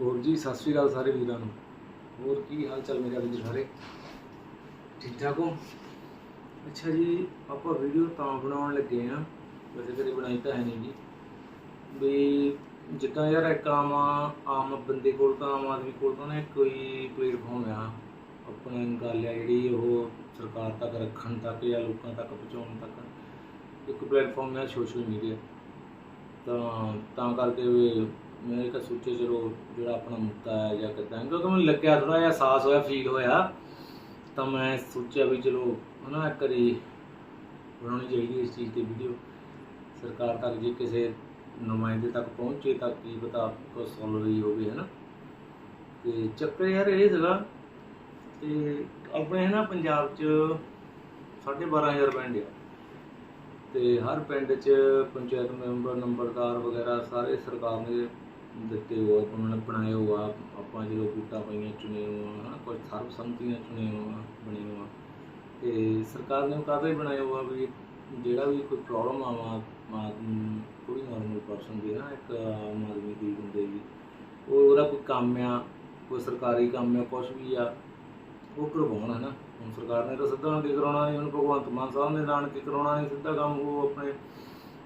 ਹੋਰ ਜੀ, ਸਤਿ ਸ਼੍ਰੀ ਅਕਾਲ ਸਾਰੇ ਵੀਰਾਂ ਨੂੰ। ਹੋਰ ਕੀ ਹਾਲ ਚਾਲ ਮੇਰੇ ਵੀਰ ਸਾਰੇ? ਠੀਕ ਠਾਕ ਹੋ? ਅੱਛਾ ਜੀ, ਆਪਾਂ ਵੀਡੀਓ ਤਾਂ ਬਣਾਉਣ ਲੱਗੇ ਆ ਵੈਸੇ ਕਦੇ ਬਣਾਈ ਤਾਂ ਹੈ ਨਹੀਂ ਜੀ। ਵੀ ਜਿੱਦਾਂ ਯਾਰ ਇੱਕ ਆਮ ਆਮ ਬੰਦੇ ਕੋਲ ਤਾਂ, ਆਮ ਆਦਮੀ ਕੋਲ ਤਾਂ ਨਾ ਕੋਈ ਪਲੇਟਫਾਰਮ ਆ। ਆਪਣੀ ਗੱਲ ਆ ਜਿਹੜੀ ਉਹ ਸਰਕਾਰ ਤੱਕ ਰੱਖਣ ਤੱਕ ਜਾਂ ਲੋਕਾਂ ਤੱਕ ਪਹੁੰਚਾਉਣ ਤੱਕ ਇੱਕ ਪਲੇਟਫਾਰਮ ਆ ਸੋਸ਼ਲ ਮੀਡੀਆ ਤਾਂ ਤਾਂ ਕਰਕੇ ਵੀ ਮੈਂ ਤਾਂ ਸੋਚਿਆ ਚਲੋ ਜਿਹੜਾ ਆਪਣਾ ਮੁੱਦਾ ਹੈ ਜਾਂ ਕਿੱਦਾਂ, ਕਿਉਂਕਿ ਮੈਨੂੰ ਲੱਗਿਆ ਥੋੜਾ ਜਿਹਾ ਅਹਿਸਾਸ ਹੋਇਆ ਫੀਲ ਹੋਇਆ। ਤਾਂ ਮੈਂ ਸੋਚਿਆ ਵੀ ਚਲੋ, ਹਨਾ, ਇੱਕ ਬਣਾਉਣੀ ਚਾਹੀਦੀ ਇਸ ਚੀਜ਼ ਤੇ ਵੀਡੀਓ ਸਰਕਾਰ ਤੱਕ ਜੇ ਕਿਸੇ ਨੁਮਾਇੰਦੇ ਤੱਕ ਪਹੁੰਚੇ ਤਾਂ ਕੀ ਪਤਾ ਕੋ ਸੋਲਵ ਹੀ ਹੋਵੇ, ਹਨਾ। ਤੇ ਚੱਕਰ ਯਾਰ ਇਹ ਸੀਗਾ ਤੇ ਆਪਣੇ ਹੈ ਨਾ ਪੰਜਾਬ 'ਚ 12500 ਪਿੰਡ ਆ। ਤੇ ਹਰ ਪਿੰਡ 'ਚ ਪੰਚਾਇਤ ਮੈਂਬਰ, ਨੰਬਰਦਾਰ ਵਗੈਰਾ ਸਾਰੇ ਸਰਕਾਰ ਨੇ ਦਿੱਤੇ ਹੋ ਉਹਨਾਂ ਨੇ ਬਣਾਏ ਹੋ ਆ, ਆਪਾਂ ਜਦੋਂ ਬੂਟਾ ਪਾਈਆਂ, ਚੁਣੇ ਹੋ ਹਨਾ ਕੁਝ ਸਰਬ ਸੰਮਤੀਆਂ ਚੁਣੇ ਹੋ ਬਣੇ ਹੋ ਆ। ਤੇ ਸਰਕਾਰ ਨੇ ਕਾਹਦੇ ਬਣਾਏ ਹੋ ਆ ਵੀ ਜਿਹੜਾ ਵੀ ਕੋਈ ਪ੍ਰੋਬਲਮ ਆਵਾ ਆਦਮੀ ਕੋਈ ਨਾਰਮਲ ਪਰਸਨ ਦੀ ਨਾ ਇੱਕ ਆਮ ਆਦਮੀ ਦੀ ਬੰਦੇ ਦੀ। ਉਹ ਉਹਦਾ ਕੋਈ ਕੰਮ ਆ, ਕੋਈ ਸਰਕਾਰੀ ਕੰਮ ਆ ਕੁਝ ਵੀ ਆ, ਉਹ ਕਰਵਾਉਣ ਹੈ ਨਾ ਹੁਣ ਸਰਕਾਰ ਨੇ ਤਾਂ ਸਿੱਧਾ ਨਾ ਕੀ ਕਰਾਉਣਾ ਨਹੀਂ ਹੁਣ ਭਗਵੰਤ ਮਾਨ ਸਾਹਿਬ ਨੇ ਐਲਾਨ ਕੀ ਕਰਾਉਣਾ ਨਹੀਂ ਸਿੱਧਾ ਕੰਮ ਉਹ ਆਪਣੇ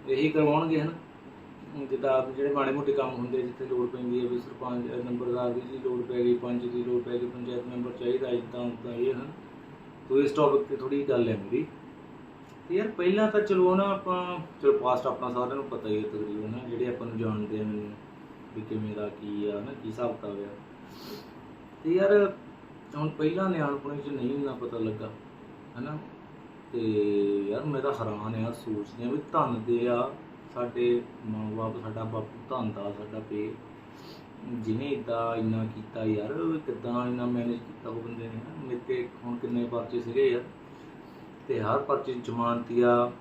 ਇਹੀ ਕਰਵਾਉਣਗੇ, ਹਨ। ਜਿੱਦਾਂ ਆਪ ਜਿਹੜੇ ਮਾੜੇ ਮੋਟੇ ਕੰਮ ਹੁੰਦੇ ਜਿੱਥੇ ਲੋੜ ਪੈਂਦੀ ਹੈ ਵੀ ਸਰਪੰਚ, ਅਹ ਨੰਬਰਦਾਰ ਦੀ ਜੀ ਲੋੜ ਪੈ ਗਈ, ਪੰਚ ਦੀ ਲੋੜ ਪੈ ਗਈ, ਪੰਚਾਇਤ ਮੈਂਬਰ ਚਾਹੀਦਾ ਇਦਾਂ ਉਦਾਂ ਇਹ ਹਨ। ਤੋ ਇਸ ਟੌਪਿਕ ਤੇ ਥੋੜੀ ਗੱਲ ਹੈ ਮੇਰੀ। ਤੇ ਯਾਰ ਪਹਿਲਾਂ ਤਾਂ ਚਲੋ ਨਾ ਆਪਾਂ, ਚਲੋ ਪਾਸਟ ਆਪਣਾ ਸਾਰਿਆਂ ਨੂੰ ਪਤਾ ਹੀ ਹੈ ਤਕਰੀਬਨ ਨਾ ਜਿਹੜੇ ਆਪਾਂ ਨੂੰ ਜਾਣਦੇ ਆ ਮੈਨੂੰ, ਵੀ ਕਿਵੇਂ ਦਾ ਕੀ ਆ ਨਾ ਕੀ ਹਿਸਾਬ ਕਿਤਾਬ ਆ। ਤੇ ਯਾਰ ਹੁਣ ਪਹਿਲਾਂ ਨਿਆਣਪੁਣੇ ਚ ਨਹੀਂ ਇੰਨਾ ਪਤਾ ਲੱਗਾ, ਹੈਨਾ? ਤੇ ਯਾਰ ਮੈਂ ਤਾਂ ਹੈਰਾਨ ਆ, ਸੋਚਦੇ ਆ ਵੀ ਧੰਨ ਦੇ ਆ ਸਾਡੇ ਮਾਂ-ਬਾਪ ਸਾਡਾ ਬਾਪੂ ਧੰਨ ਸਾਡਾ ਪੇ। ਜਿਹਨੇ ਇਦਾਂ ਇੰਨਾ ਕੀਤਾ ਯਾਰ ਉਹ ਇੰਨਾ ਮੈਨੇਜ ਕੀਤਾ ਉਹ ਬੰਦੇ ਨੇ ਮੇਰੇ ਤੇ ਹੁਣ ਕਿੰਨੇ ਪਰਚੇ ਸੀਗੇ ਯਾਰ। ਤੇ ਹਰ ਪਰਚੇ ਜ਼ਮਾਨਤੀਆ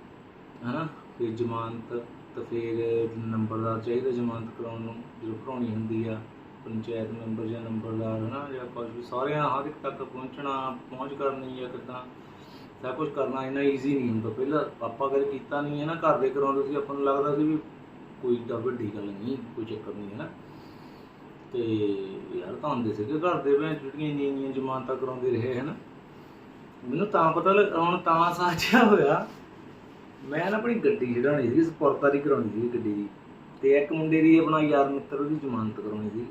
ਹਨਾ। ਫਿਰ ਜ਼ਮਾਨਤ ਤੇ ਫਿਰ ਨੰਬਰਦਾਰ ਚਾਹੀਦਾ ਜ਼ਮਾਨਤ ਕਰਾਉਣ ਨੂੰ, ਜਦੋਂ ਭਰਾਉਣੀ ਹੁੰਦੀ ਆ। ਪੰਚਾਇਤ ਮੈਂਬਰ ਜਾਂ ਨੰਬਰਦਾਰ, ਹਨਾ, ਜਾਂ ਕੁਝ ਵੀ, ਸਾਰਿਆਂ ਹਰ ਇੱਕ ਤੱਕ ਪਹੁੰਚਣਾ, ਪਹੁੰਚ ਕਰਨੀ ਆ ਕਿੱਦਾਂ। ਸਭ ਕੁਝ ਕਰਨਾ ਇੰਨਾ ਈਜ਼ੀ ਨਹੀਂ ਹੁੰਦਾ। ਪਹਿਲਾਂ ਆਪਾਂ ਕਦੇ ਕੀਤਾ ਨਹੀਂ ਹੈ ਨਾ, ਘਰ ਦੇ ਕਰਾਉਂਦੇ ਸੀ, ਆਪਾਂ ਨੂੰ ਲੱਗਦਾ ਸੀ ਵੀ ਕੋਈ ਏਡਾ ਵੱਡੀ ਗੱਲ ਨਹੀਂ, ਕੋਈ ਚੱਕਰ ਨਹੀਂ ਹੈ ਨਾ। ਤੇ ਯਾਰ ਤਾਂ ਹੁੰਦੇ ਸੀਗੇ ਘਰ ਦੇ ਵਿੱਚ, ਜਿਹੜੀਆਂ ਇੰਨੀਆਂ ਇੰਨੀਆਂ ਜ਼ਮਾਨਤਾਂ ਕਰਾਉਂਦੇ ਰਹੇ ਹਨ ਮੈਨੂੰ ਤਾਂ ਪਤਾ ਲੱਗ, ਹੁਣ ਤਾਂ ਸਾਚਿਆ ਹੋਇਆ, ਮੈਂ ਨਾ ਆਪਣੀ ਗੱਡੀ ਛਡਾਉਣੀ ਸੀ ਸਪੋਰਟਾਰੀ ਕਰਾਉਣੀ ਸੀ ਗੱਡੀ ਦੀ। ਤੇ ਇੱਕ ਮੁੰਡੇ ਦੀ ਆਪਣਾ ਯਾਰ ਮਿੱਤਰ ਉਹਦੀ ਜ਼ਮਾਨਤ ਕਰਾਉਣੀ ਸੀ।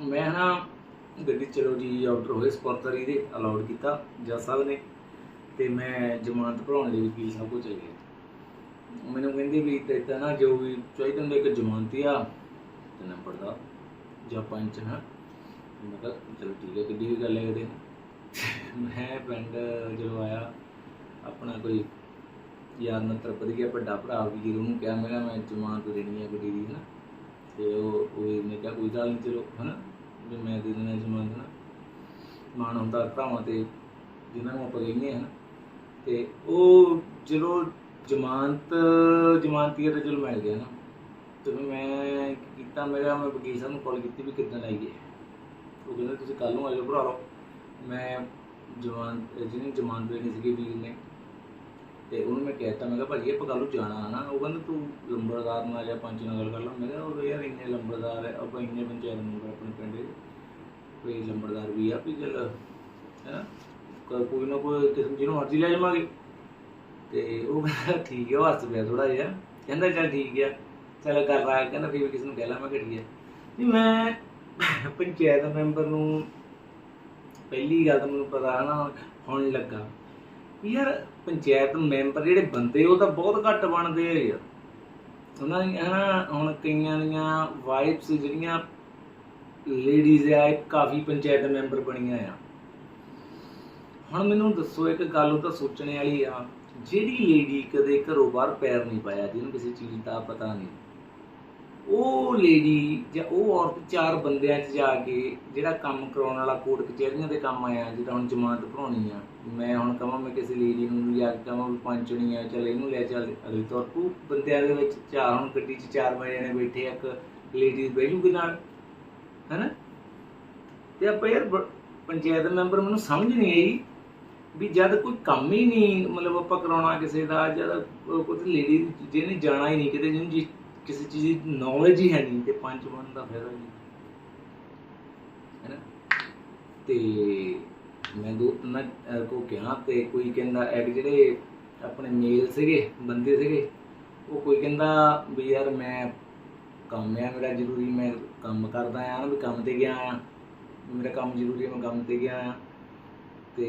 ਮੈਂ ਨਾ ਗੱਡੀ ਚਲੋ ਜੀ ਆਰਡਰ ਹੋਏ ਸਪੋਰਟਾਰੀ ਦੇ ਅਲਾਉਡ ਕੀਤਾ, ਜੱਜ ਸਾਹਿਬ ਨੇ। ਤੇ ਮੈਂ ਜ਼ਮਾਨਤ ਭਰਾਉਣ ਦੇ ਵਕੀਲ ਸਾਹਿਬ ਕੋਲ ਚਲੇ ਗਿਆ। ਮੈਨੂੰ ਕਹਿੰਦੇ ਵੀ ਤੇ ਤਾਂ ਨਾ ਜੋ ਵੀ ਚਾਹੀਦਾ ਹੁੰਦਾ ਇੱਕ ਜ਼ਮਾਨਤੀ ਆ, ਤੇ ਨੰਬਰ ਦਾ, ਜਾਂ ਪੰਚ ਹੈ ਮੈਂ ਕਿਹਾ ਚਲੋ ਠੀਕ ਹੈ ਕਿੱਡੀ ਵੀ ਗੱਲ ਹੈ ਇਹਦੇ ਮੈਂ ਪਿੰਡ ਜਦੋਂ ਆਇਆ, ਆਪਣਾ ਕੋਈ ਯਾਰ ਮਿੱਤਰ ਗਿਆ ਵੱਡਾ ਭਰਾ ਵੀਰ ਉਹਨੂੰ ਕਿਹਾ, ਮੈਂ ਕਿਹਾ ਮੈਂ ਜ਼ਮਾਨਤ ਦੇਣੀ ਹੈ ਗੱਡੀ ਦੀ ਹੈ ਨਾ ਤੇ ਉਹ ਉਹ ਨੇ ਕਿਹਾ ਕੋਈ ਗੱਲ ਨਹੀਂ ਚਲੋ ਹੈ ਨਾ ਵੀ ਮੈਂ ਦੇ ਦੇਣਾ ਜ਼ਮਾਨਤ ਨਾ ਮਾਣ ਹੁੰਦਾ ਭਰਾਵਾਂ ਤੇ ਜਿਨ੍ਹਾਂ ਨੂੰ ਆਪਾਂ ਕਹਿੰਦੇ ਹਾਂ ਤੇ ਉਹ ਜਦੋਂ ਜ਼ਮਾਨਤ ਜ਼ਮਾਨਤੀਆ ਤੇ ਜਦੋਂ ਮਿਲ ਗਿਆ ਨਾ। ਤੇ ਫਿਰ ਮੈਂ ਕੀ ਕੀਤਾ, ਮੇਰਾ ਮੈਂ ਵਕੀਲ ਸਾਹਿਬ ਨੂੰ ਕਾਲ ਕੀਤੀ ਵੀ ਕਿੱਦਾਂ ਲਾਈਏ ਉਹ ਕਹਿੰਦੇ, ਤੁਸੀਂ ਕੱਲ ਨੂੰ ਆ ਜਾਓ, ਭਰਾ ਲਓ। ਮੈਂ ਜਵਾਨ ਜਿਹਨੇ ਜ਼ਮਾਨਤ ਦੇਣੀ ਸੀਗੀ ਵੀਰ ਨੇ ਤੇ ਉਹਨੂੰ ਮੈਂ ਕਹਿਤਾ, ਮੈਂ ਕਿਹਾ ਭਾਜੀ ਆਪਾਂ ਕੱਲ ਨੂੰ ਜਾਣਾ ਹੈ ਨਾ ਉਹ ਕਹਿੰਦਾ, ਤੂੰ ਲੰਬੜਦਾਰ ਨਾਲ ਜਾਂ ਪੰਚ ਨਾਲ ਗੱਲ ਕਰ ਲਾ। ਮੈਂ ਕਿਹਾ, ਉਹ ਯਾਰ ਇੰਨੇ ਲੰਬੜਦਾਰ ਹੈ ਆਪਾਂ ਇੰਨੇ ਪੰਚਾਇਤ ਮੈਂਬਰ ਆਪਣੇ ਪਿੰਡ ਦੇ। ਕੋਈ ਲੰਬੜਦਾਰ ਵੀ ਆ, ਵੀ ਚੱਲ ਹੈ ਨਾ ਕੋਈ ਨਾ ਕੋਈ ਕਿਸਮ ਜਿਹਨੂੰ ਮਰਜ਼ੀ ਲੈ ਜਾਵਾਂਗੇ। ਤੇ ਉਹ ਕਹਿੰਦਾ ਠੀਕ ਹੈ ਉਹ ਹੱਸ ਪਿਆ ਥੋੜਾ ਜਿਹਾ। ਕਹਿੰਦਾ, ਚੱਲ ਠੀਕ ਹੈ ਚੱਲ ਕਰ ਰਹਾ ਕਹਿੰਦਾ, ਫਿਰ ਕਿਸ ਨੂੰ ਕਹਿ ਲਾ, ਮੈਂ ਘਟੀ ਹੈ ਵੀ ਮੈਂ ਪੰਚਾਇਤ ਮੈਂਬਰ ਨੂੰ ਪਹਿਲੀ ਗੱਲ ਤਾਂ ਮੈਨੂੰ ਪਤਾ ਨਾ ਹੁਣ ਲੱਗਾ। ਯਾਰ ਪੰਚਾਇਤ ਮੈਂਬਰ ਜਿਹੜੇ ਬੰਦੇ, ਉਹ ਤਾਂ ਬਹੁਤ ਘੱਟ ਬਣਦੇ ਆ ਯਾਰ। ਉਹਨਾਂ ਦੀਆਂ ਹਨਾ ਹੁਣ ਕਈਆਂ ਦੀਆਂ ਵਾਈਫਸ ਜਿਹੜੀਆਂ ਲੇਡੀਜ਼ ਆ ਕਾਫੀ ਪੰਚਾਇਤ ਮੈਂਬਰ ਬਣੀਆਂ ਆ। ਹੁਣ ਮੈਨੂੰ ਦੱਸੋ, ਇੱਕ ਗੱਲ ਉਹ ਤਾਂ ਸੋਚਣੇ ਵਾਲੀ ਆ, ਜਿਹੜੀ ਲੇਡੀ ਕਦੇ ਘਰੋਂ ਬਾਹਰ ਪੈਰ ਨਹੀਂ ਪਾਇਆ, ਜਿਹਨੂੰ ਕਿਸੇ ਚੀਜ਼ ਦਾ ਪਤਾ ਨਹੀਂ। ਉਹ ਲੇਡੀ ਜਾਂ ਉਹ ਔਰਤ ਚਾਰ ਬੰਦਿਆਂ 'ਚ ਜਾ ਕੇ ਜਿਹੜਾ ਕੰਮ ਕਰਾਉਣ ਵਾਲਾ ਕੋਰਟ ਕਚਹਿਰੀਆਂ ਦੇ ਕੰਮ ਆਇਆ ਜਿਹੜਾ ਹੁਣ ਜ਼ਮਾਨਤ ਭਰਾਉਣੀ ਆ। ਮੈਂ ਹੁਣ ਕਹਾਂ ਮੈਂ ਕਿਸੇ ਲੇਡੀ ਨੂੰ ਜਾ ਕੇ ਕਹਾਂ ਵੀ ਪੰਚਣੀ ਆ ਚੱਲ ਇਹਨੂੰ ਲੈ ਚੱਲ। ਅਗਲੀ ਤੌਰ ਤੂੰ ਬੰਦਿਆਂ ਦੇ ਵਿੱਚ ਚਾਰ ਹੁਣ ਗੱਡੀ 'ਚ ਚਾਰ ਜਣੇ ਬੈਠੇ ਆ, ਇੱਕ ਲੇਡੀ ਬੈਠੂਗੀ ਨਾਲ ਹੈਨਾ? ਤੇ ਆਪਾਂ ਯਾਰ ਪੰਚਾਇਤ ਮੈਂਬਰ ਮੈਨੂੰ ਸਮਝ ਨਹੀਂ ਆਈ ਵੀ ਜਦ ਕੋਈ ਕੰਮ ਹੀ ਨਹੀਂ ਮਤਲਬ ਆਪਾਂ ਕਰਾਉਣਾ ਕਿਸੇ ਦਾ ਜਦ ਕੋਈ ਲੇਡੀ ਜਿਹਨੇ ਜਾਣਾ ਹੀ ਨਹੀਂ ਕਿਤੇ ਜਿਹਨੂੰ ਕਿਸੇ ਚੀਜ਼ ਦੀ ਨੌਲੇਜ ਹੀ ਹੈ ਨਹੀਂ ਤੇ ਪੰਚ ਬਣਨ ਦਾ ਫਾਇਦਾ ਨਹੀਂ ਹੈ ਨਾ ਤੇ ਮੈਂ ਦੋ ਤਿੰਨ ਕੋ ਕਿਹਾ ਤੇ ਕੋਈ ਕਹਿੰਦਾ ਇੱਕ ਜਿਹੜੇ ਆਪਣੇ ਮੇਲ ਸੀਗੇ, ਬੰਦੇ ਸੀਗੇ, ਉਹ ਕੋਈ ਕਹਿੰਦਾ ਵੀ ਯਾਰ ਮੈਂ ਕੰਮ ਆ, ਮੇਰਾ ਜ਼ਰੂਰੀ, ਮੈਂ ਕੰਮ ਕਰਦਾ ਆ ਨਾ ਵੀ ਕੰਮ ਤੇ ਗਿਆ ਆ। ਮੇਰਾ ਕੰਮ ਜ਼ਰੂਰੀ ਹੈ ਮੈਂ ਕੰਮ ਤੇ ਗਿਆ ਆ। ਤੇ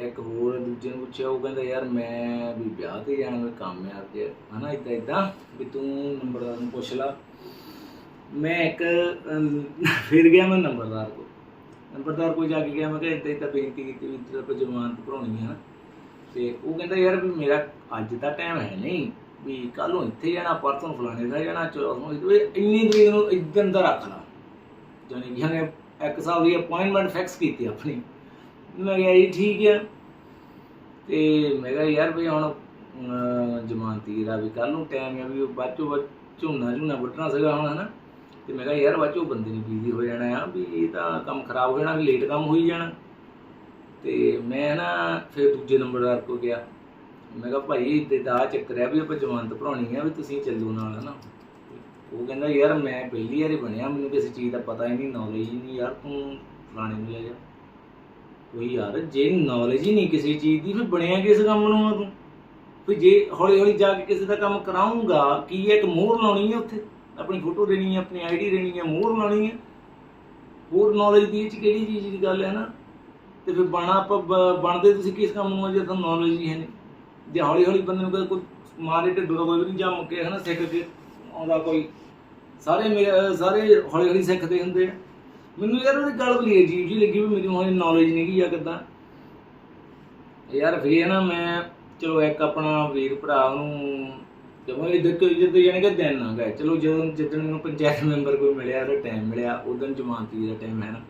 ਇੱਕ ਹੋਰ ਦੂਜੇ ਨੂੰ ਪੁੱਛਿਆ, ਉਹ ਕਹਿੰਦਾ, ਯਾਰ, ਮੈਂ ਵੀ ਵਿਆਹ ਤੇ ਜਾਣਾ ਮੇਰਾ ਕੰਮ ਆ ਅੱਜ। ਹਨਾ ਇਦਾਂ ਇਦਾਂ ਵੀ ਤੂੰ ਨੰਬਰਦਾਰ ਨੂੰ ਪੁੱਛ ਲਾ। ਮੈਂ ਇੱਕ ਫਿਰ ਗਿਆ ਮੈਂ ਨੰਬਰਦਾਰ ਕੋਲ। ਨੰਬਰਦਾਰ ਕੋਲ ਜਾ ਕੇ ਗਿਆ, ਮੈਂ ਕਿਹਾ ਇਦਾਂ ਇਦਾਂ ਬੇਨਤੀ ਕੀਤੀ ਵੀ ਤੇਰਾ ਕੋਈ ਜ਼ਮਾਨਤ ਭਰਾਉਣੀ ਆ ਤੇ ਉਹ ਕਹਿੰਦਾ, ਯਾਰ ਵੀ ਮੇਰਾ ਅੱਜ ਦਾ ਟਾਈਮ ਹੈ ਨਹੀਂ, ਵੀ ਕੱਲ ਨੂੰ ਇੱਥੇ ਜਾਣਾ, ਪਰਸੋਂ ਫਲਾਣੇ ਦਾ ਜਾਣਾ, ਚੌਥੋਂ ਇੰਨੀ ਤਰੀਕ ਨੂੰ ਇਦਾਂ ਦਾ ਰੱਖ ਲਾ। ਜਾਨੀ ਕਿ ਹਨੇ ਇੱਕ ਸਾਲ ਦੀ ਅਪਾਇੰਟਮੈਂਟ ਫਿਕਸ ਕੀਤੀ ਆਪਣੀ। ਮੈਂ ਕਿਹਾ ਜੀ ਠੀਕ ਆ। ਤੇ ਮੈਂ ਕਿਹਾ ਯਾਰ ਵੀ ਹੁਣ ਜ਼ਮਾਨਤੀ ਦਾ ਵੀ ਕੱਲ ਨੂੰ ਟਾਈਮ ਆ ਵੀ ਉਹ ਬਾਚੋ ਬਾਅਦ ਝੋਨਾ ਝੋਨਾ ਵੱਢਣਾ ਸੀਗਾ ਹੁਣ, ਹਨਾ। ਤੇ ਮੈਂ ਕਿਹਾ ਯਾਰ ਬਾਚੋ ਬੰਦੇ ਨੇ ਬੀਜ਼ੀ ਹੋ ਜਾਣਾ ਆ, ਵੀ ਇਹ ਤਾਂ ਕੰਮ ਖਰਾਬ ਹੋ ਜਾਣਾ, ਵੀ ਲੇਟ ਕੰਮ ਹੋਈ ਜਾਣਾ। ਤੇ ਮੈਂ ਨਾ ਫਿਰ ਦੂਜੇ ਨੰਬਰਦਾਰ ਕੋ ਗਿਆ। ਮੈਂ ਕਿਹਾ ਭਾਈ ਇੱਦਾਂ ਦਾ ਚੱਕਰ ਹੈ ਵੀ ਆਪਾਂ ਜ਼ਮਾਨਤ ਭਰਾਉਣੀ ਆ, ਵੀ ਤੁਸੀਂ ਚੱਲੋ ਨਾਲ, ਹਨਾ। ਉਹ ਕਹਿੰਦਾ ਯਾਰ ਮੈਂ ਪਹਿਲੀ ਵਾਰੀ ਬਣਿਆ, ਮੈਨੂੰ ਕਿਸੇ ਚੀਜ਼ ਦਾ ਪਤਾ ਹੀ ਨਹੀਂ ਨੌਲੇਜ ਹੀ ਨਹੀਂ, ਯਾਰ ਤੂੰ ਫਲਾਣੇ ਨੂੰ ਲੈ ਜਾ। ਕੋਈ ਯਾਰ, ਜੇ ਨੌਲੇਜ ਹੀ ਨਹੀਂ ਕਿਸੇ ਚੀਜ਼ ਦੀ, ਫਿਰ ਬਣਿਆ ਕਿਸ ਕੰਮ ਨੂੰ ਆ ਤੂੰ? ਵੀ ਜੇ ਹੌਲੀ ਹੌਲੀ ਜਾ ਕੇ ਕਿਸੇ ਦਾ ਕੰਮ ਕਰਾਉਂਗਾ ਕੀ ਇੱਕ ਮੋਹਰ ਲਾਉਣੀ ਹੈ ਉੱਥੇ? ਆਪਣੀ ਫੋਟੋ ਦੇਣੀ ਹੈ ਆਪਣੀ ਆਈਡੀ ਦੇਣੀ ਹੈ ਮੋਹਰ ਲਾਉਣੀ ਹੈ ਹੋਰ ਨੌਲੇਜ ਦੀ ਇਹ ਚ ਕਿਹੜੀ ਚੀਜ਼ ਦੀ ਗੱਲ ਹੈ ਨਾ? ਤੇ ਫਿਰ ਬਣਾ ਆਪਾਂ ਬਣਦੇ ਤੁਸੀਂ ਕਿਸ ਕੰਮ ਨੂੰ ਜੇ ਤੁਹਾਨੂੰ ਨੌਲੇਜ ਹੀ ਹੈ ਨਹੀਂ। ਜੇ ਹੌਲੀ ਹੌਲੀ ਬੰਦੇ ਨੂੰ ਕੋਈ- ਕੋਈ ਮਾਰੇ ਢਿੱਡੋਂ ਦਾ ਕੋਈ ਵੀ ਨਹੀਂ ਜੰਮ ਕੇ, ਹਨਾ, ਸਿੱਖ ਕੇ ਆਉਂਦਾ ਕੋਈ, ਸਾਰੇ ਮੇਰੇ ਸਾਰੇ ਹੌਲੀ ਹੌਲੀ ਸਿੱਖਦੇ ਹੁੰਦੇ ਆ। ਮੈਨੂੰ ਯਾਰ ਉਹਦੀ ਗੱਲ ਬਲੀ ਅਜੀਬ ਜੀ ਲੱਗੀ ਵੀ ਮੈਨੂੰ ਹੁਣ ਨੌਲੇਜ ਨਹੀਂ ਗਈ ਆ ਕਿੱਦਾਂ। ਯਾਰ ਫੇਰ ਨਾ ਮੈਂ, ਚਲੋ ਇੱਕ ਆਪਣਾ ਵੀਰ ਭਰਾ ਨੂੰ ਜਦੋਂ ਇਹ ਦੇਖੋ ਜਦੋਂ ਯਾਨੀ ਕਿ ਦਿਨ ਆ ਗਏ। ਚਲੋ ਜਦੋਂ ਜਿੱਦਣ ਮੈਨੂੰ ਪੰਚਾਇਤ ਮੈਂਬਰ ਕੋਈ ਮਿਲਿਆ, ਉਹਦਾ ਟਾਈਮ ਮਿਲਿਆ ਉਦੋਂ ਜ਼ਮਾਨਤੀ ਦਾ ਟਾਈਮ ਹੈ ਨਾ।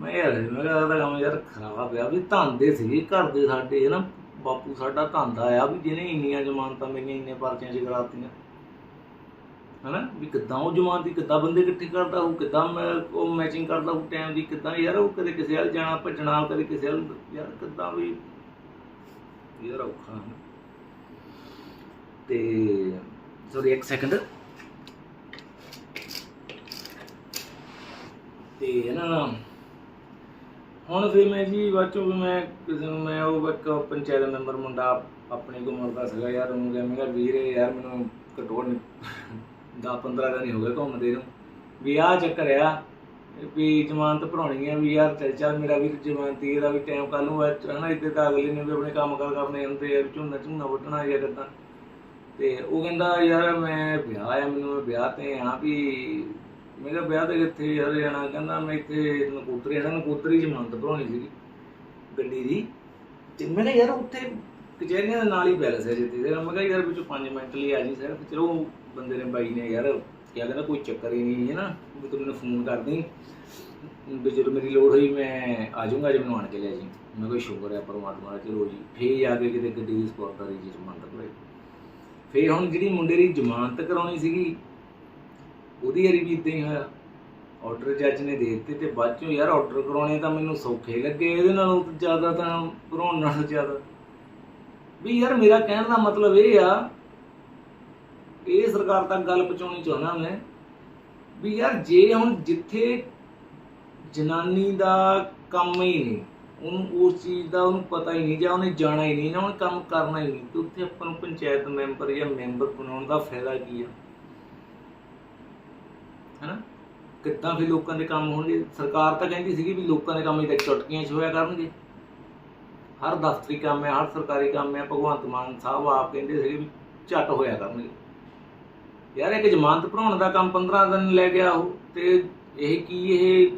ਮੈਂ ਯਾਰ, ਮੈਂ ਕਿਹਾ ਕੰਮ ਯਾਰ ਖਰਾਬ ਆ, ਵੀ ਧੰਦੇ ਸੀ ਘਰ ਦੇ ਸਾਡੇ, ਹਨਾ। ਬਾਪੂ ਸਾਡਾ ਧੰਦਾ ਆ, ਵੀ ਜਿਹਨੇ ਇੰਨੀਆਂ ਜ਼ਮਾਨਤਾਂ ਮੇਰੀਆਂ, ਇੰਨੇ ਪਰਚੀਆਂ 'ਚ ਕਰਾਤੀਆਂ। ਹਨਾ? ਵੀ ਕਿੱਦਾਂ ਉਹ ਜ਼ਮਾਨਤੀ ਕਿੱਦਾਂ ਬੰਦੇ ਇਕੱਠੇ ਕਰਦਾ ਉਹ ਕਿੱਦਾਂ ਉਹ ਮੈਚਿੰਗ ਕਰਦਾ ਉਹ ਟਾਈਮ ਦੀ, ਕਿੱਦਾਂ ਯਾਰ ਉਹ ਕਦੇ ਕਿਸੇ ਵੱਲ ਜਾਣਾ, ਭੱਜਣਾ, ਕਦੇ ਕਿਸੇ ਵੱਲ ਯਾਰ ਕਿੱਦਾਂ ਵੀ ਯਾਰ ਔਖਾ ਤੇ ਸੌਰੀ ਇੱਕ ਸੈਕਿੰਡ ਤੇ ਨਾ, ਹੁਣ ਫਿਰ ਮੈਂ ਜੀ ਬਾਚੋ ਵੀ ਮੈਂ ਕਿਸੇ ਨੂੰ, ਮੈਂ ਉਹ ਇੱਕ ਪੰਚਾਇਤ ਮੈਂਬਰ ਮੁੰਡਾ ਆਪਣੇ ਕੋਲ ਮਰਦਾ ਸੀਗਾ ਯਾਰ, ਉਹਨੂੰ ਕਿਹਾ, ਮੈਂ ਕਿਹਾ ਵੀਰੇ ਯਾਰ ਮੈਨੂੰ ਘਟੋ 10 15 ਦਿਨ ਹੋ ਗਏ ਘੁੰਮਦੇ ਨੂੰ। ਵੀ ਆਹ ਚੱਕਰ ਆ, ਵੀ ਜ਼ਮਾਨਤ ਭਰਾਉਣੀ ਆ, ਵੀ ਯਾਰ ਚੱਲ ਚੱਲ ਮੇਰਾ ਵੀਰ ਜ਼ਮਾਨਤੀ ਦਾ ਵੀ ਟਾਈਮ ਕੱਲ ਨੂੰ ਹਨਾ ਇੱਥੇ ਤਾਂ ਅਗਲੇ ਨੇ ਵੀ ਆਪਣੇ ਕੰਮ ਕਾਰ ਕਰਨੇ ਹੁੰਦੇ ਆ, ਝੋਨਾ ਝੋਨਾ ਵੱਢਣਾ ਜਾਂ ਕਿੱਦਾਂ। ਤੇ ਉਹ ਕਹਿੰਦਾ, ਯਾਰ ਮੈਂ ਵਿਆਹ ਆ, ਮੈਨੂੰ ਵਿਆਹ ਤੇ ਆ ਵੀ ਮੈਂ ਕਿਹਾ ਵਿਆਹ ਤੇ ਕਿੱਥੇ ਯਾਰ ਜਾਣਾ? ਕਹਿੰਦਾ, ਮੈਂ ਇੱਥੇ ਨਕੋਤਰੀ ਜਾਣਾ ਨਕੋਤਰੀ ਜ਼ਮਾਨਤ ਭਰਾਉਣੀ ਸੀਗੀ ਗੱਡੀ ਦੀ। ਤੇ ਮੈਂ ਕਿਹਾ, ਯਾਰ ਉੱਥੇ ਕਚਹਿਰੀਆਂ ਦੇ ਨਾਲ ਹੀ ਪੈਲਸ ਹੈ ਜਿੱਥੇ। ਮੈਂ ਕਿਹਾ, ਯਾਰ ਵਿੱਚੋਂ 5 ਮਿੰਟ ਲਈ ਆ ਜੀ, ਸਰ। ਚਲੋ ਬੰਦੇ ਨੇ ਬਾਈ ਨੇ ਯਾਰ ਕਿਹਾ ਕਹਿੰਦਾ ਕੋਈ ਚੱਕਰ ਹੀ ਨਹੀਂ ਹੈ ਨਾ, ਵੀ ਤੂੰ ਮੈਨੂੰ ਫੋਨ ਕਰ ਦੇਈਂ। ਵੀ ਜਦੋਂ ਮੇਰੀ ਲੋੜ ਹੋਈ ਮੈਂ ਆ ਜਾਊਂਗਾ ਜੇ ਮੈਨੂੰ ਆਣ ਕੇ ਲੈ ਜੀ ਮੈਂ ਕੋਈ ਸ਼ੁਕਰ ਹੈ ਪਰਮਾਤਮਾ ਦਾ, ਚਲੋ ਜੀ। ਫੇਰ ਜਾ ਕੇ ਕਿਤੇ ਗੱਡੀ ਦੀ ਸਪੋਰਟਰੀ ਜੀ ਜ਼ਮਾਨਤ ਭਰਾਈ ਫੇਰ ਹੁਣ ਜਿਹੜੀ ਮੁੰਡੇ ਦੀ ਜ਼ਮਾਨਤ ਕਰਾਉਣੀ ਸੀਗੀ, ਉਹਦੀ ਵਾਰੀ ਵੀ ਇਦਾਂ ਹੀ ਹੋਇਆ। ਆਰਡਰ ਜੱਜ ਨੇ ਦੇ ਦਿੱਤੇ ਤੇ ਬਾਅਦ ਚੋਂ ਯਾਰ ਆਰਡਰ ਕਰਾਉਣੇ ਤਾਂ ਮੈਨੂੰ ਸੌਖੇ ਲੱਗੇ, ਇਹਦੇ ਨਾਲੋਂ ਜ਼ਿਆਦਾ ਤਾਂ ਭਰਾਉਣ ਨਾਲੋਂ ਜ਼ਿਆਦਾ। ਵੀ ਯਾਰ ਮੇਰਾ ਕਹਿਣ ਦਾ ਮਤਲਬ ਇਹ ਆ ਇਹ ਸਰਕਾਰ ਤੱਕ ਗੱਲ ਪਹੁੰਚਾਉਣੀ ਚਾਹੁੰਦਾ ਮੈਂ ਵੀ ਯਾਰ ਜੇ ਹੁਣ ਜਿੱਥੇ ਜਨਾਨੀ ਦਾ ਕੰਮ ਹੀ ਨਹੀਂ, ਉਹਨੂੰ ਉਸ ਚੀਜ਼ ਦਾ ਉਹਨੂੰ ਪਤਾ ਹੀ ਨਹੀਂ ਜਾਂ ਉਹਨੇ ਜਾਣਾ ਹੀ ਨਹੀਂ, ਨਾ ਉਹਨੇ ਕੰਮ ਕਰਨਾ ਹੀ ਨਹੀਂ, ਤੇ ਉੱਥੇ ਆਪਾਂ ਨੂੰ ਪੰਚਾਇਤ ਮੈਂਬਰ ਜਾਂ ਮੈਂਬਰ ਬਣਾਉਣ ਦਾ ਫਾਇਦਾ ਕੀ ਆ? ਹੈਨਾ? ਕਿੱਦਾਂ ਫਿਰ ਲੋਕਾਂ ਦੇ ਕੰਮ ਹੋਣਗੇ? ਸਰਕਾਰ ਤਾਂ ਕਹਿੰਦੀ ਸੀਗੀ ਵੀ ਲੋਕਾਂ ਦੇ ਕੰਮ ਇਦਾਂ ਚੁਟਕੀਆਂ 'ਚ ਹੋਇਆ ਕਰਨਗੇ। ਹਰ ਦਫ਼ਤਰੀ ਕੰਮ ਹੈ, ਹਰ ਸਰਕਾਰੀ ਕੰਮ ਹੈ, ਭਗਵੰਤ ਮਾਨ ਸਾਹਿਬ ਆਪ ਕਹਿੰਦੇ ਸੀਗੇ ਵੀ ਝੱਟ ਹੋਇਆ ਕਰਨਗੇ। ਯਾਰ ਇੱਕ ਜ਼ਮਾਨਤ ਭਰਾਉਣ ਦਾ ਕੰਮ 15 ਦਿਨ ਲੈ ਗਿਆ ਉਹ, ਤੇ ਇਹ ਕੀ ਇਹ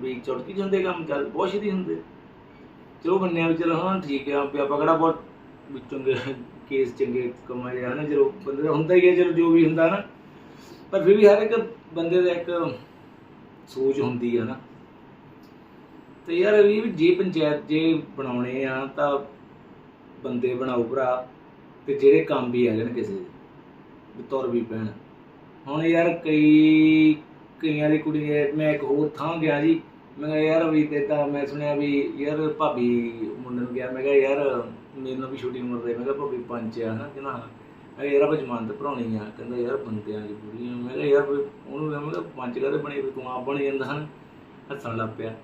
ਵੀ ਚੁਟਕੀ 'ਚ ਕੰਮ, ਚੱਲ ਬਹੁਤ ਛੇਤੀ ਹੁੰਦੇ। ਚਲੋ ਮੰਨਿਆ ਵੀ ਚਲੋ, ਹਾਂ, ਠੀਕ ਹੈ ਵੀ ਆਪਾਂ ਕਿਹੜਾ ਬਹੁਤ ਚੰਗੇ ਕੇਸ ਚੰਗੇ ਕੰਮਾਂ ਦੇ ਹਨ ਚਲੋ, ਬੰਦੇ ਦਾ ਹੁੰਦਾ ਹੀ ਹੈ ਚਲੋ, ਜੋ ਵੀ ਹੁੰਦਾ ਨਾ। ਪਰ ਫਿਰ ਵੀ ਹਰ ਇੱਕ ਬੰਦੇ ਦਾ ਇੱਕ ਸੋਚ ਹੁੰਦੀ ਆ ਨਾ। ਤੇ ਯਾਰ ਵੀ ਜੇ ਪੰਚਾਇਤ ਜੇ ਬਣਾਉਣੇ ਆ ਤਾਂ ਬੰਦੇ ਬਣਾਓ ਭਰਾ, ਤੇ ਜਿਹੜੇ ਕੰਮ ਵੀ ਆ ਜਾਣ ਕਿਸੇ ਦੇ। ਵੀ ਤੁਰ ਵੀ ਪੈਣ। ਹੁਣ ਯਾਰ ਕਈ, ਕਈਆਂ ਦੀ ਕੁੜੀ ਮੈਂ ਇੱਕ ਹੋਰ ਥਾਂ ਗਿਆ ਜੀ। ਮੈਂ ਕਿਹਾ ਯਾਰ ਵੀ ਤੇ ਤਾਂ ਮੈਂ ਸੁਣਿਆ ਵੀ ਯਾਰ ਭਾਬੀ ਮੁੰਡੇ ਨੂੰ ਗਿਆ। ਮੈਂ ਕਿਹਾ ਯਾਰ ਮੇਰੇ ਨਾਲ ਵੀ ਛੋਟੀ ਉਮਰ ਦੇ। ਮੈਂ ਕਿਹਾ ਭਾਬੀ ਪੰਜ ਆ ਹਨਾ ਕਿ ਨਾ। ਮੈਂ ਕਿਹਾ ਯਾਰ ਆਪਾਂ ਜ਼ਮਾਨਤ ਭਰਾਉਣੀ ਆ। ਕਹਿੰਦਾ ਯਾਰ ਬੰਦਿਆਂ ਦੀ ਬੁੜੀਆਂ ਮੈਂ ਕਿਹਾ ਯਾਰ ਉਹਨੂੰ ਮੈਂ ਕਿਹਾ ਪੰਜ ਕਾਹਦੇ ਬਣੇ ਵੀ ਤੂੰ ਆਪ ਬਣ ਜਾਂਦਾ ਹਨ। ਹੱਸਣ ਲੱਗ ਪਿਆ।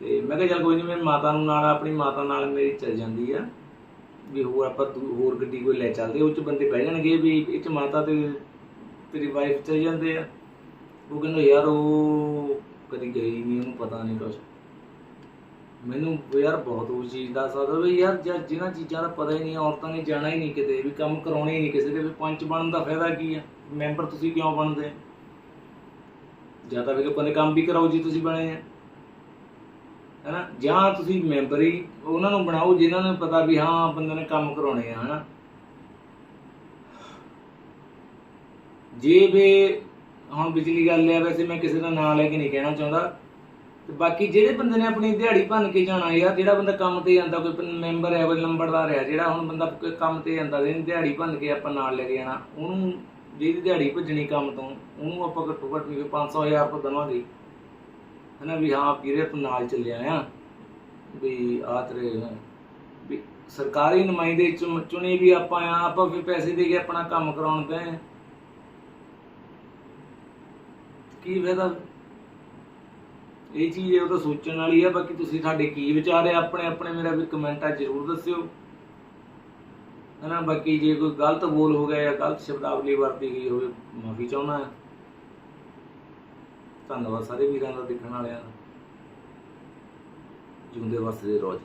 ਤੇ ਮੈਂ ਕਿਹਾ ਚੱਲ ਕੋਈ ਨਹੀਂ ਮੇਰੀ ਮਾਤਾ ਨੂੰ ਨਾਲ, ਆਪਣੀ ਮਾਤਾ ਨਾਲ ਮੇਰੀ ਚੱਲ ਜਾਂਦੀ ਆ। ਵੀ ਹੋਰ ਆਪਾਂ ਦੂ- ਹੋਰ ਗੱਡੀ ਕੋਈ ਲੈ ਚੱਲਦੇ, ਉਹ ਚ ਬੰਦੇ ਬਹਿ ਜਾਣਗੇ ਵੀ ਇਹ ਚ ਮਾਤਾ ਤੇ ਤੇਰੀ ਵਾਈਫ ਚੱਲ ਜਾਂਦੇ ਆ। ਉਹ ਕਹਿੰਦਾ, ਯਾਰ ਉਹ ਕਦੀ ਗਈ ਨਹੀਂ ਉਹਨੂੰ ਪਤਾ ਨਹੀਂ ਕੁਛ। ਮੈਨੂੰ ਯਾਰ ਬਹੁਤ ਉਸ ਚੀਜ਼ ਦਾ ਸਕਦਾ ਵੀ ਯਾਰ ਜਾਂ ਜਿਹਨਾਂ ਚੀਜ਼ਾਂ ਦਾ ਪਤਾ ਹੀ ਨਹੀਂ, ਔਰਤਾਂ ਨੇ ਜਾਣਾ ਹੀ ਨਹੀਂ ਕਿਤੇ, ਵੀ ਕੰਮ ਕਰਾਉਣੇ ਹੀ ਨਹੀਂ ਕਿਸੇ ਦੇ, ਵੀ ਪੰਚ ਬਣਨ ਦਾ ਫਾਇਦਾ ਕੀ ਆ? ਮੈਂਬਰ ਤੁਸੀਂ ਕਿਉਂ ਬਣਦੇ? ਜਾਂ ਤਾਂ ਵੀ ਲੋਕਾਂ ਦੇ ਕੰਮ ਵੀ ਕਰਾਓ ਜੀ ਤੁਸੀਂ ਬਣੇ ਆ। ਹੈਨਾ? ਜਾਂ ਤੁਸੀਂ ਮੈਂਬਰ ਉਹਨਾਂ ਨੂੰ ਬਣਾਓ ਜਿਨ੍ਹਾਂ ਨੂੰ ਪਤਾ ਵੀ ਹਾਂ ਬੰਦੇ ਨੇ ਕੰਮ ਕਰਾਉਣੇ ਆ, ਹਨਾ? ਜੇ ਵੀ ਹੁਣ ਬਿਜਲੀ ਗੱਲ ਹੈ, ਵੈਸੇ ਮੈਂ ਕਿਸੇ ਦਾ ਨਾਂ ਲੈ ਕੇ ਨਹੀਂ ਕਹਿਣਾ ਚਾਹੁੰਦਾ। ਤੇ ਬਾਕੀ ਜਿਹੜੇ ਬੰਦੇ ਨੇ ਆਪਣੀ ਦਿਹਾੜੀ ਭੰਨ ਕੇ ਜਾਣਾ ਯਾਰ ਜਿਹੜਾ ਬੰਦਾ ਕੰਮ ਤੇ ਜਾਂਦਾ, ਕੋਈ ਮੈਂਬਰ ਹੈ, ਕੋਈ ਲੰਬੜਦਾਰ ਹੈ, ਜਿਹੜਾ ਹੁਣ ਬੰਦਾ ਕੰਮ ਤੇ ਜਾਂਦਾ ਤੇ ਦਿਹਾੜੀ ਭੰਨ ਕੇ ਆਪਾਂ ਨਾਲ ਲੈ ਕੇ ਜਾਣਾ, ਉਹਨੂੰ ਜਿਹਦੀ ਦਿਹਾੜੀ ਭੱਜਣੀ ਕੰਮ ਤੋਂ, ਉਹਨੂੰ ਆਪਾਂ ਘੱਟੋ ਘੱਟ ਵੀ 500 ਹਜ਼ਾਰ ਰੁਪਏ ਦੇਵਾਂਗੇ। ਹਨਾ ਵੀ ਹਾਂ ਵੀਰੇ ਤੂੰ ਨਾਲ ਚੱਲਿਆ ਆ ਵੀ ਆ ਤੇਰੇ ਵੀ ਸਰਕਾਰੀ ਨੁਮਾਇੰਦੇ ਚੁਣ- ਚੁਣੇ ਵੀ ਆਪਾਂ ਆ, ਆਪਾਂ ਵੀ ਪੈਸੇ ਦੇ ਕੇ ਆਪਣਾ ਕੰਮ ਕਰਾਉਣ ਪਏ ਕੀ ਫਾਇਦਾ? ਇਹ ਚੀਜ਼ ਉਹ ਤਾਂ ਸੋਚਣ ਵਾਲੀ ਆ, ਬਾਕੀ ਤੁਸੀਂ ਤੁਹਾਡੇ ਕੀ ਵਿਚਾਰ ਹੈ ਆਪਣੇ ਆਪਣੇ ਮੇਰਾ ਵੀ ਕਮੈਂਟਾਂ ਜ਼ਰੂਰ ਦੱਸਿਓ। ਹਨਾ, ਬਾਕੀ ਜੇ ਕੋਈ ਗਲਤ ਬੋਲ ਹੋ ਗਿਆ ਜਾਂ ਗਲਤ ਸ਼ਬਦਾਵਲੀ ਵਰਤੀ ਗਈ ਹੋਵੇ, ਮਾਫੀ ਚਾਹੁੰਦਾ। ਹਾਂ ਧੰਨਵਾਦ ਸਾਰੇ ਵੀਰਾਂ ਦਾ ਦੇਖਣ ਵਾਲਿਆਂ ਦਾ। ਜਿਉਂਦੇ ਵਸਦੇ ਰੋਜ਼।